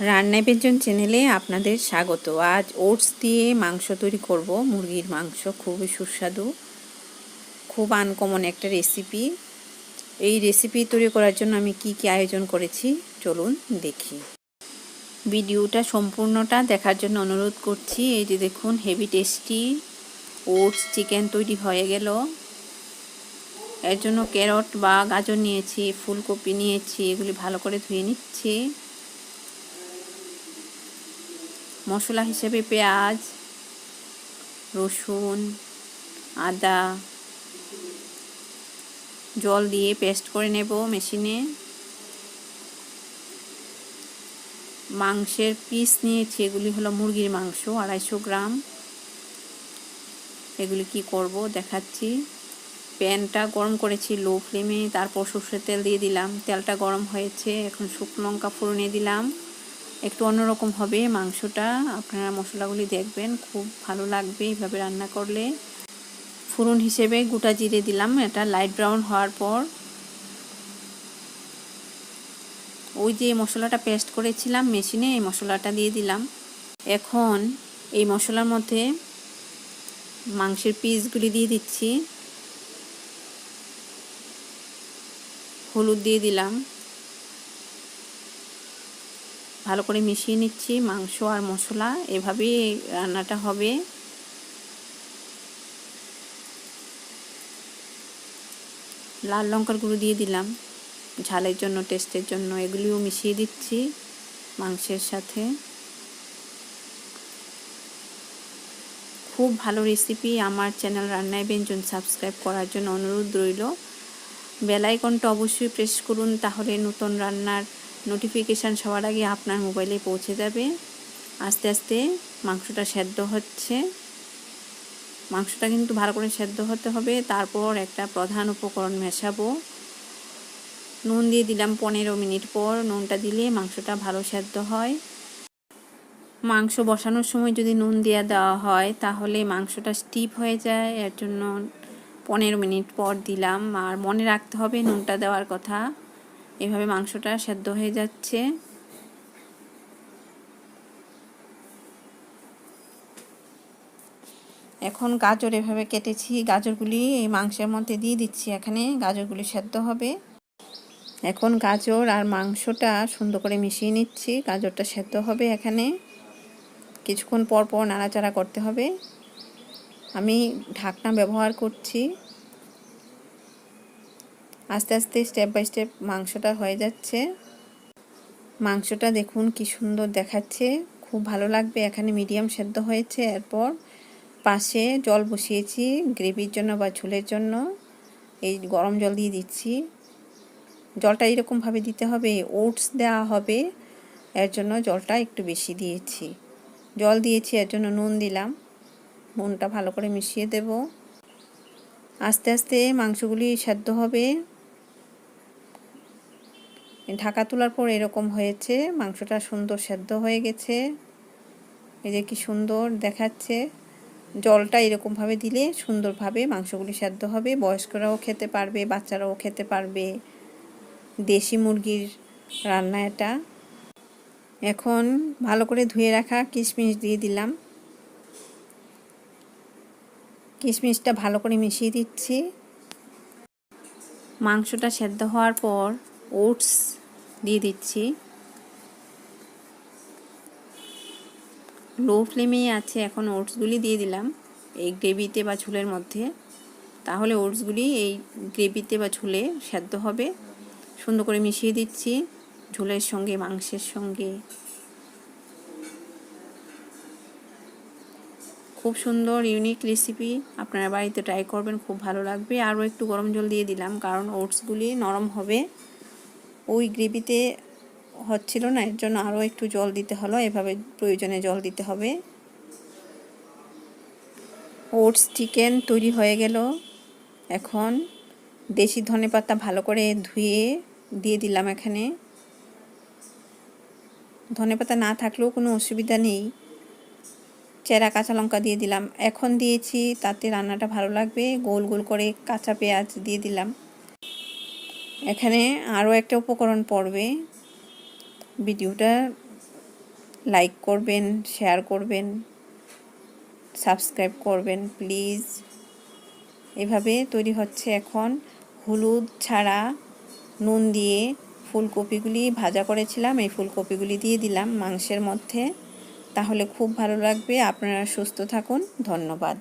রান্নায় ব্যঞ্জন চ্যানেলে আপনাদের স্বাগত। আজ ওটস দিয়ে মাংস তৈরি করব। মুরগির মাংস খুবই সুস্বাদু, খুব আনকমন একটা রেসিপি এই রেসিপি তৈরি করার জন্য আমি কি কি আয়োজন করেছি, চলুন দেখি। ভিডিওটা সম্পূর্ণটা দেখার জন্য অনুরোধ করছি, এই যে দেখুন হেভি টেস্টি ওটস চিকেন তৈরি হয়ে গেল। এর জন্য ক্যারট বা গাজর নিয়েছি, ফুলকপি নিয়েছি, এগুলি ভালো করে ধুয়ে নিচ্ছি। মশলা হিসেবে পেঁয়াজ, রসুন, আদা জল দিয়ে পেস্ট করে নেব মেশিনে। মাংসের পিস নিয়েছি, এগুলি হলো মুরগির মাংস, আড়াইশো গ্রাম। এগুলি কি করব দেখাচ্ছি। প্যানটা গরম করেছি লো ফ্লেমে, তারপর সর্ষের তেল দিয়ে দিলাম। তেলটা গরম হয়েছে, এখন শুকনো লঙ্কা ফোড়নে দিলাম। একটু অন্যরকম হবে মাংসটা। আপনারা মশলাগুলি দেখবেন, খুব ভালো লাগবে এইভাবে রান্না করলে। ফুরন হিসেবে গোটা জিরে দিলাম, এটা লাইট ব্রাউন হওয়ার পর। ওই যে মশলাটা পেস্ট করেছিলাম মেশিনে এই মশলাটা দিয়ে দিলাম। এখন এই মশলার মধ্যে মাংসের পিসগুলি দিয়ে দিচ্ছি। হলুদ দিয়ে দিলাম। ভালো করে মিশিয়ে নিচ্ছি, মাংস আর মশলা। এভাবেই রান্নাটা হবে। লাল লঙ্কার গুঁড়ো দিয়ে দিলাম। ঝালের জন্য, টেস্টের জন্য এগুলিও মিশিয়ে দিচ্ছি মাংসের সাথে। খুব ভালো রেসিপি আমার চ্যানেল রান্নায় ব্যঞ্জন সাবস্ক্রাইব করার জন্য অনুরোধ রইল। বেলাইকনটা অবশ্যই প্রেস করুন, তাহলে নতুন রান্নার নোটিফিকেশান সবার আগে আপনার মোবাইলে পৌঁছে যাবে। আস্তে আস্তে মাংসটা সেদ্ধ হচ্ছে। মাংসটা কিন্তু ভালো করে সেদ্ধ হতে হবে। তারপর একটা প্রধান উপকরণ মেশাবো। নুন দিয়ে দিলাম পনেরো মিনিট পর। নুনটা দিলে মাংসটা ভালো সেদ্ধ হয়। মাংস বসানোর সময় যদি নুন দেওয়া দেওয়া হয়, তাহলে মাংসটা স্টিপ হয়ে যায়। এর জন্য পনেরো মিনিট পর দিলাম। আর মনে রাখতে হবে নুনটা দেওয়ার কথা। এভাবে মাংসটা সেদ্ধ হয়ে যাচ্ছে। এখন গাজর এভাবে কেটেছি, গাজরগুলি এই মাংসের মধ্যে দিয়ে দিচ্ছি এখানে, গাজরগুলি সেদ্ধ হবে। এখন গাজর আর মাংসটা সুন্দর করে মিশিয়ে নিচ্ছি, গাজরটা সেদ্ধ হবে এখানে। কিছুক্ষণ পর পর নাড়াচাড়া করতে হবে। আমি ঢাকনা ব্যবহার করছি। আস্তে আস্তে স্টেপ বাই স্টেপ মাংসটা হয়ে যাচ্ছে। মাংসটা দেখুন কি সুন্দর দেখাচ্ছে। খুব ভালো লাগবে, এখানে মিডিয়াম সেদ্ধ হয়েছে। এরপর পাশে জল বসিয়েছি গ্রেভির জন্য বা ঝোলের জন্য। এই গরম জল দিয়ে দিচ্ছি। জলটা এরকমভাবে দিতে হবে ওটস দেওয়া হবে। এর জন্য জলটা একটু বেশি দিয়েছি। জল দিয়েছি, এর জন্য নুন দিলাম। নুনটা ভালো করে মিশিয়ে দেব। আস্তে আস্তে মাংসগুলি সেদ্ধ হবে। ঢাকা তোলার পর এরকম হয়েছে, মাংসটা সুন্দর সেদ্ধ হয়ে গেছে। এই যে কি সুন্দর দেখাচ্ছে। জলটা এরকমভাবে দিলে সুন্দরভাবে মাংসগুলি সেদ্ধ হবে। বয়স্করাও খেতে পারবে, বাচ্চারাও খেতে পারবে। দেশি মুরগির রান্না এটা। এখন ভালো করে ধুয়ে রাখা কিশমিশ দিয়ে দিলাম। কিশমিশটা ভালো করে মিশিয়ে দিচ্ছি। মাংসটা সেদ্ধ হওয়ার পর ওটস দিয়ে দিচ্ছি। লো ফ্লেমেই আছে এখন ওটসগুলি দিয়ে দিলাম এই গ্রেভিতে বা ঝুলের মধ্যে। তাহলে ওটসগুলি এই গ্রেভিতে বা ঝুলে সেদ্ধ হবে। সুন্দর করে মিশিয়ে দিচ্ছি ঝোলের সঙ্গে, মাংসের সঙ্গে। খুব সুন্দর ইউনিক রেসিপি আপনারা বাড়িতে ট্রাই করবেন, খুব ভালো লাগবে। আরও একটু গরম জল দিয়ে দিলাম, কারণ ওটসগুলি নরম হবে। ওই গ্রেভিতে হচ্ছিল না, এর জন্য আরও একটু জল দিতে হলো, এভাবে প্রয়োজনে জল দিতে হবে। ওটস, চিকেন তৈরি হয়ে গেল। এখন দেশি ধনে পাতা ভালো করে ধুয়ে দিয়ে দিলাম এখানে। ধনে পাতা না থাকলেও কোনো অসুবিধা নেই। চেরা কাঁচা লঙ্কা দিয়ে দিলাম। এখন দিয়েছি, তাতে রান্নাটা ভালো লাগবে। গোল গোল করে কাঁচা পেঁয়াজ দিয়ে দিলাম। এখানে আরও একটা উপকরণ পড়বে। ভিডিওটা লাইক করবেন, শেয়ার করবেন, সাবস্ক্রাইব করবেন, প্লিজ। এভাবে তৈরি হচ্ছে এখন হলুদ ছাড়া নুন দিয়ে ফুলকপিগুলি ভাজা করেছিলাম, এই ফুলকপিগুলি দিয়ে দিলাম মাংসের মধ্যে। তাহলে খুব ভালো লাগবে। আপনারা সুস্থ থাকুন। ধন্যবাদ।